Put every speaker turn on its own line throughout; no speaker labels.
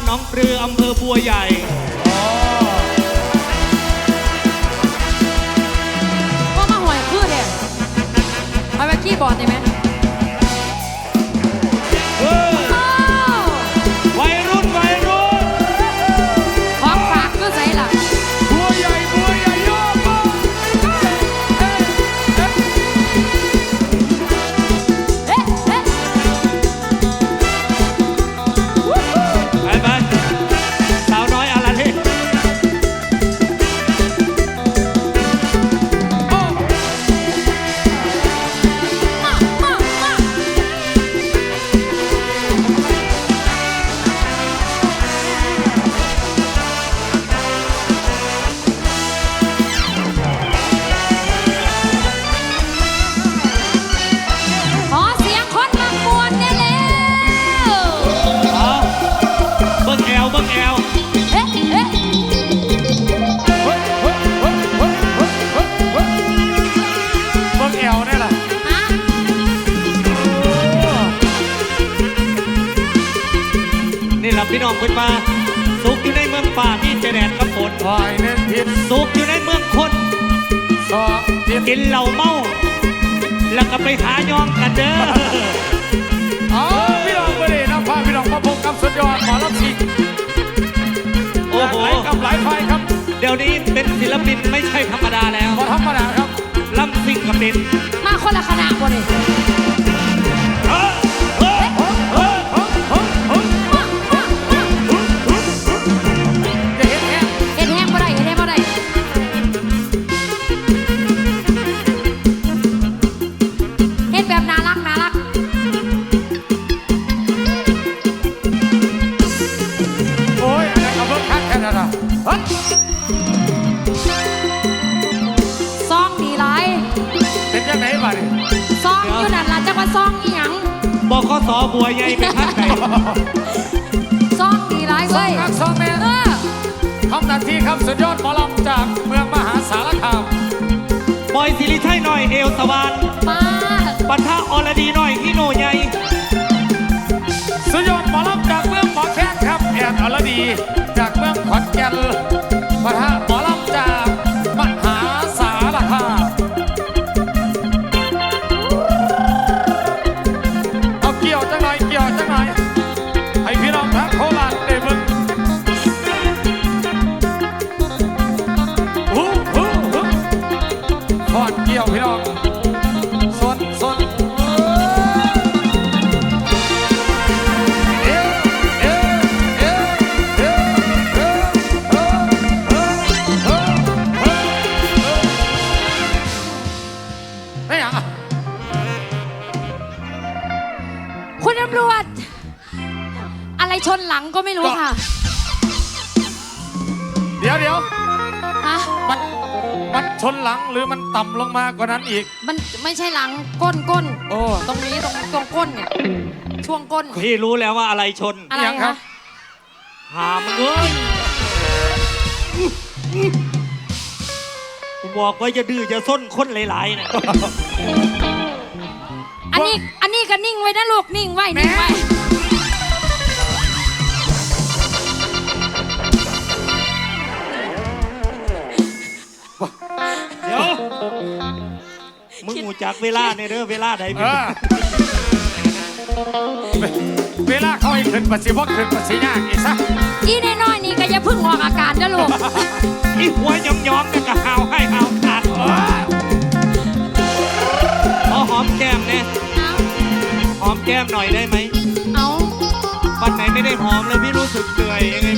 านหนองปลืออำเภอบัวใหญ่
ว่ามาหอยคือเด็เอาไปขี้บอร์ดได้ไหม
นี่แหละพี่น้องคุณมาสุขอยู่ในเมืองป่าที่เจแดดกับฝน
คอยหนึ่งทิศ
สุขอยู่ในเมืองคน
สองทิศ
กินเหล้าเมา แล้วก็ไปหายองกันเด้อ
เอาพี่น้องไปดิน้ำพาพี่น้องมาพบกับสุดยอดหมอลำสิง
โอ้โห
หลายกับหลายไฟครับ
เดี๋ยวนี้เป็นศิลปินไม่ใช่ธรรมดาแล้ว
พอธรรมดาครับ
ลำซิ่งกับเป็น
มาคนละคณะบ่นี่
เบ้า
นี่ซองอยู่นั่นล่ะจักว่าซองอีหยัง
บกสบัวใหญ่ไปทางไหน
ซองดีหลาย
สอ
เว้
ง
ย
นักสองแม่
เออ
ทำหน้าที่ครับสุดยอดหมอลำจากเมืองมหาสารคาม
บอยสิริชัยหน่อยเอวสวาน
มา
ปัทะอรดีหน่อยพี่โนใหญ่
สุดยอดหมอลำจากเมืองหมอแคนครับแอนอรดี ก็ไม่
รู้ค่ะ
เดี๋ยวเดี๋ยว
ฮะ
มันมันชนหลังหรือมันต่ำลงมากว่านั้นอีก
มันไม่ใช่หลังก้นก้น
โอ้
ตรงนี้ตรงตรงก้นเนี่ยช่วงก้น
พี่รู้แล้วว่าอะไรชน
อะไร
ยังครั
คะ
บ
หามงเอ้ยกูบอกว่าจะดื้อจะส้นคนหลายๆนะ
อันนี้อันนี้ก็นิ่งไว้นะลูกนิ่งไว้นิ่งไว้
จักเวลาในเด้อเวลาใด
เออเวเวลาเขาให้ขึ้นปัสสิบ่ขึ้นปัสสิยากอีกซะ
อีน้อยๆนี่ก็อย่าเพึ่งออกอาการนะลูก
อีหัวยำยอมๆเนี่ยก็หาวให้หาวขาด
เออ
ขอหอมแก้มเนี่ย
เอา
หอมแก้มหน่อยได้ไหม
เอา
วันไหนไม่ได้หอมเลยพี่รู้สึกเหนื่อยยังไง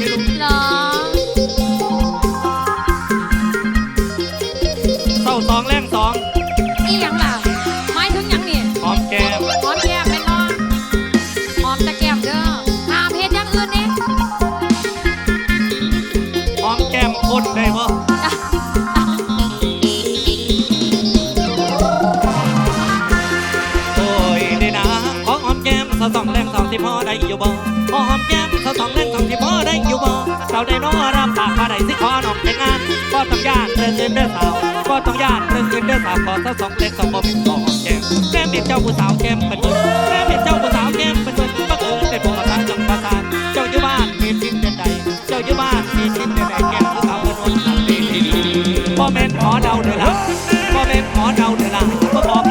สะสองแรงสองที่พ่อได้อยู่บ่พ่อหอมแก้มสะสองแรงสองที่พ่อได้อยู่บ่เราได้น้อรับปาข้าได้สิขอน้องแต่งงานก็ต้องญาติเรื่องเงินเด้อสาวก็ต้องญาติเรื่องเงินเด้อสาวขอสะสองแรงสองบ่นพ่อหอมแก้มแก้มเป็นเจ้าผู้สาวแก้มเป็นเบิแก้มเป็นเจ้าผู้สาวแก้มเป็นเบิร์บังเอิญเป็นโบทางจังประสานเจ้าอยู่บ้านมีทิ้งเด็ดใดเจ้าอยู่บ้านมีทิ้งเด็ดใดแก้มผู้สาวเป็นวันนั้ตีดีพ่อแม่ขอเดา
เดือ
ดละพ่อ
แม่ขอเดาเดือดละพ่อ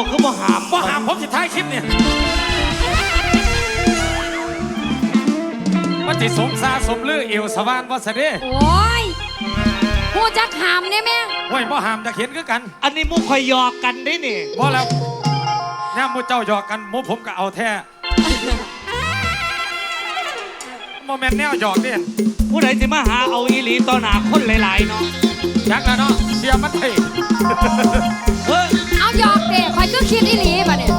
จ้คือบ่หาม
บ่หามผมสิท้ายคลิปเนี่ยมันจิสมซาสมลือเอวสวานบ่สะเด้
โอ้ยผู้จักหามเนี่ยแม่
โอ้ยบ่หามจะเห็นคืกัน
อันนี้มุกคอยหยอกกันได้นี่
บ่แล้วย่ามมุเจ้าหยอกกันมุกผมก็เอาแท้โมแมนแนวหยอกเนี่ย
ผู้ใดสิมาหาเอาอีหลีต่อหนาคนหลายๆเนาะ
จักแล้วเนาะเสียมันเถ
อะ หยอกเด็กคอยก็คิดอีหลีป่เนี่ย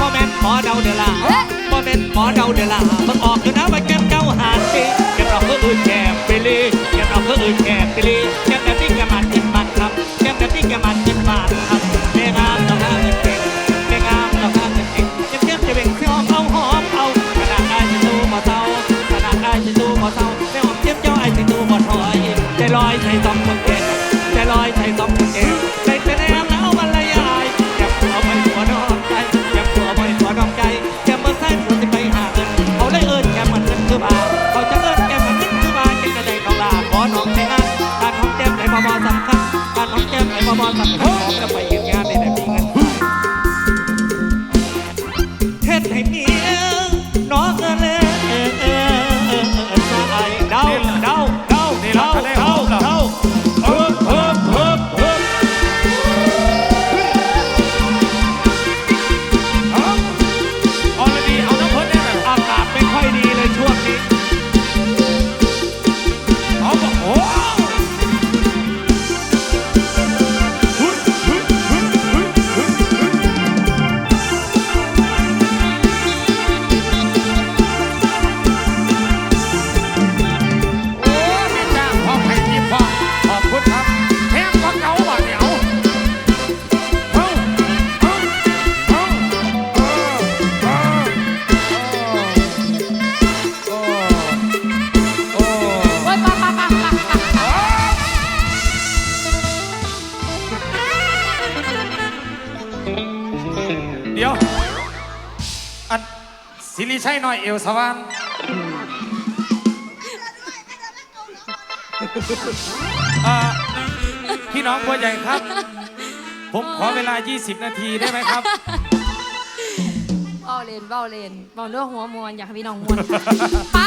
บ่แม่นหมอเดาเดอล่ะบ่แม่นหมอเดาเดอล่ะมันออกอยู่นะมันแก้มเก้าหาสิแก้มเราเพื่ออื่นแก้มไปเลยแก้มเราเพื่ออื่นแก้มไปเลยแก้มแบบนี้แก้มมันกินมันครับแก้มแบบนี้แก้มมัน ดียว
อันสิริชัยหน่อยเอวสว่างอ่พี่น้องบัวใหญ่ครับ ผมขอเวลา 20 นาทีได้ไหมครับ
เบ้าเลนเบ้าเลนเบ้าเรื่องหัวมวนอยากให้พี่น้องมวน ไป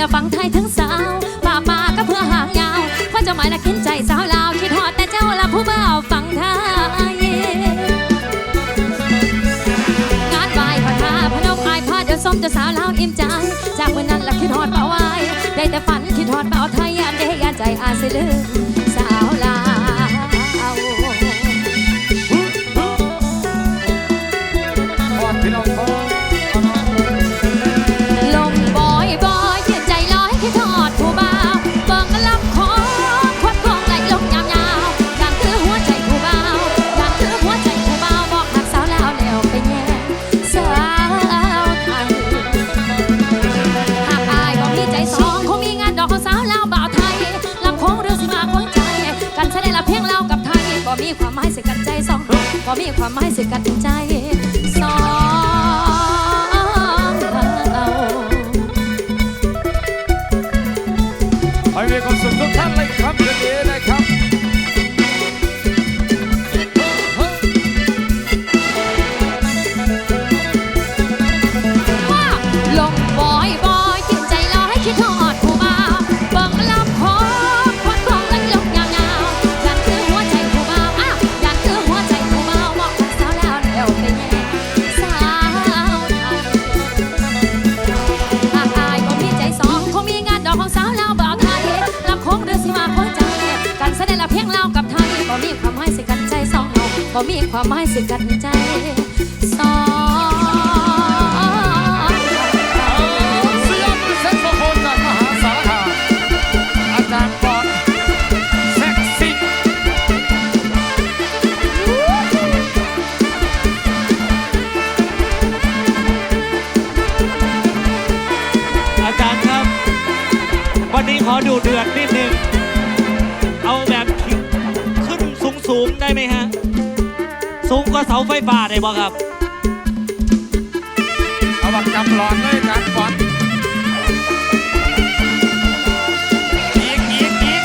และ
ฟังไทยทั้งสาวป่าป่าก็เพื่อหางยาวเพราะเจ้าหมายละเขียนใจสาวลาวคิดฮอดแต่เจ้าละผู้บ่าวฟังไทยงานไหวพระธาพนมอายพาเดี๋ยวส้มเจะสาวลาวอิ่มใจจากเมื่อนั้นละคิดฮอดเบาไว้ได้แต่ฝันคิดฮอดเป่าไทยยานไดยานใจอาเสลื
อ อ
มีความหมายสืบกันใจ บ่มีความหมายสิกันใจสอง
เสียงเซ็กโซโฟนจากมหาสารคามอาจารย์ปอดเซ็กซี่
อาจารย์ครับ วันนี้ขอดูเดือดนิดนึง เอาแบบขึ้นสูงสูงๆได้ไหมฮะ สูงกว่าเสาไฟฟ้าได้บ่ครับ
เอาบักจำหลอนเลยการปอดอีกอีกอีก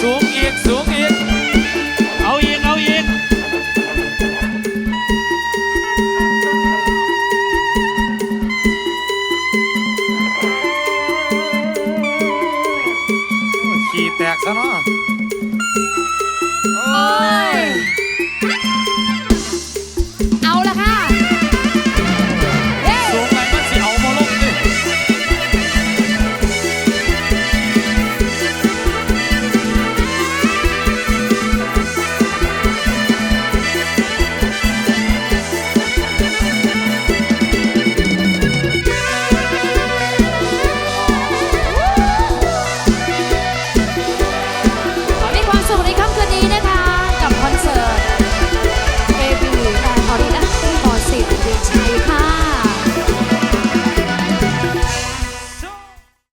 สูงอีกสูงอีก
เอาอีกเอาอีก
ขี่แตกซะเนาะ